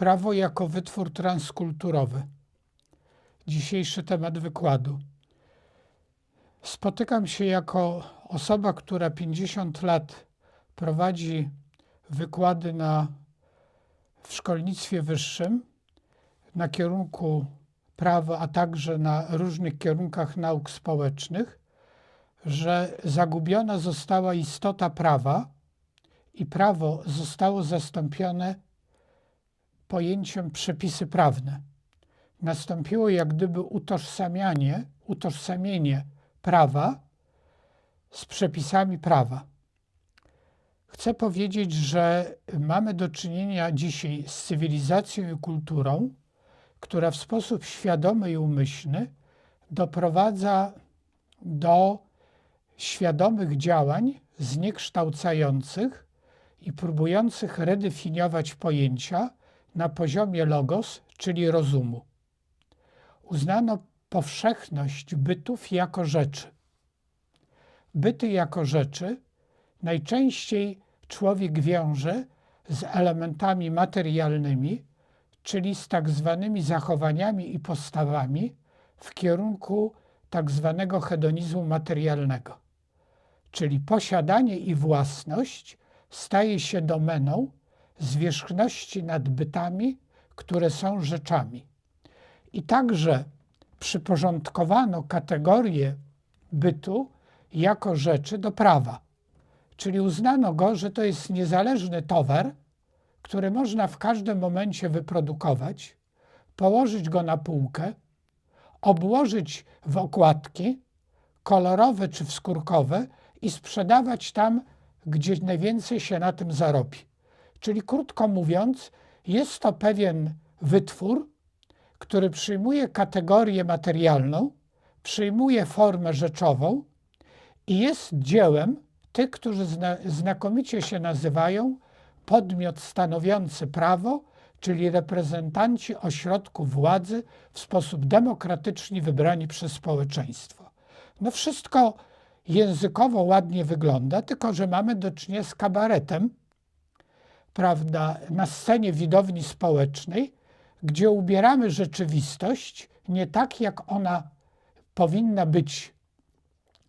Prawo jako wytwór transkulturowy. Dzisiejszy temat wykładu. Spotykam się jako osoba, która 50 lat prowadzi wykłady na, w szkolnictwie wyższym na kierunku prawa, a także na różnych kierunkach nauk społecznych, że zagubiona została istota prawa i prawo zostało zastąpione pojęciem przepisy prawne. Nastąpiło jak gdyby utożsamianie, utożsamienie prawa z przepisami prawa. Chcę powiedzieć, że mamy do czynienia dzisiaj z cywilizacją i kulturą, która w sposób świadomy i umyślny doprowadza do świadomych działań zniekształcających i próbujących redefiniować pojęcia na poziomie logos, czyli rozumu. Uznano powszechność bytów jako rzeczy. Byty jako rzeczy najczęściej człowiek wiąże z elementami materialnymi, czyli z tak zwanymi zachowaniami i postawami w kierunku tak zwanego hedonizmu materialnego. Czyli posiadanie i własność staje się domeną zwierzchności nad bytami, które są rzeczami. I także przyporządkowano kategorię bytu jako rzeczy do prawa. Czyli uznano go, że to jest niezależny towar, który można w każdym momencie wyprodukować, położyć go na półkę, obłożyć w okładki kolorowe czy wskórkowe i sprzedawać tam, gdzie najwięcej się na tym zarobi. Czyli krótko mówiąc, jest to pewien wytwór, który przyjmuje kategorię materialną, przyjmuje formę rzeczową i jest dziełem tych, którzy zna, znakomicie się nazywają podmiot stanowiący prawo, czyli reprezentanci ośrodków władzy w sposób demokratycznie wybrani przez społeczeństwo. No wszystko językowo ładnie wygląda, tylko że mamy do czynienia z kabaretem, prawda, na scenie widowni społecznej, gdzie ubieramy rzeczywistość nie tak, jak ona powinna być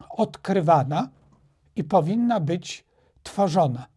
odkrywana i powinna być tworzona.